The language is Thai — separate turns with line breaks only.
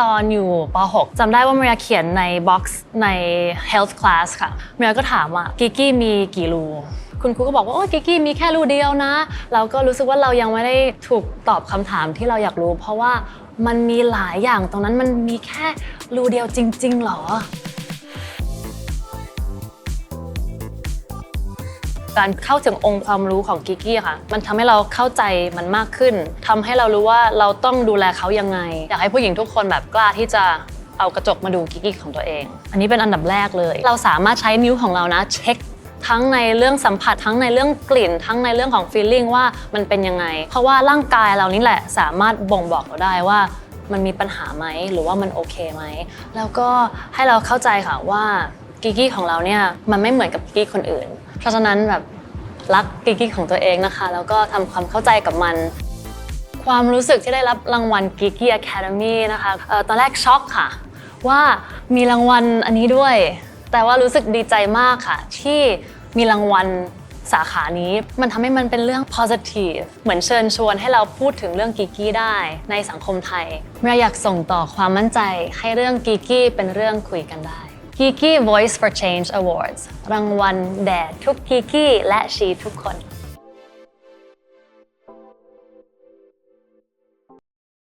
ตอนอยู่ป .6 จำได้ว่าเมียเขียนในบ็อกซ์ใน health class ค่ะเมียก็ถามว่ากิกกี้มีกี่รูคุณครูก็บอกว่าโอ้กิกกี้มีแค่รูเดียวนะ เราก็รู้สึกว่าเรายังไม่ได้ถูกตอบคำถามที่เราอยากรู้ เพราะว่ามันมีหลายอย่างตรงนั้นมันมีแค่รูเดียวจริง ๆ หรอ การเข้าถึงองค์ความรู้ของกิกกี้ค่ะ มันทำให้เราเข้าใจมันมากขึ้นทำให้เรารู้ว่าเราต้องดูแลเขายังไง อยากให้ผู้หญิงทุกคนแบบกล้าที่จะเอากระจกมาดูกิกกี้ของตัวเอง อันนี้เป็นอันดับแรกเลย เราสามารถใช้นิ้วของเรานะเช็คทั้งในเรื่องสัมผัสทั้งในเรื่องกลิ่น ทั้งในเรื่องของ feeling ว่ามันเป็นยังไง เพราะว่าร่างกายเรานี่แหละสามารถบ่งบอกเราได้ว่ามันมีปัญหาไหมหรือว่ามันโอเคไหม แล้วก็ให้เราเข้าใจค่ะว่ากิกกี้ของเราเนี่ยมันไม่เหมือนกับกิกกี้คนอื่น เพราะฉะนั้นแบบรักกิกกี้ของตัวเองนะคะ แล้วก็ทำความเข้าใจกับมัน ความรู้สึกที่ได้รับรางวัล g i g g y Academy นะคะออตอนแรกช็อกค่ะ ว่ามีรางวัลอันนี้ด้วย แต่ว่ารู้สึกดีใจมากค่ะ ที่มีรางวัลสาขานี้มันทำให้มันเป็นเรื่อง positive เหมือนเชิญชวนให้เราพูดถึงเรื่องกิกกี้ได้ในสังคมไทยเมียอยากส่งต่อความมั่นใจให้เรื่องกิกกี้เป็นเรื่องคุยกันได้ Geeky Voice for Change Awards รางวัลแด่ทุกกิกกี้และชีทุกคน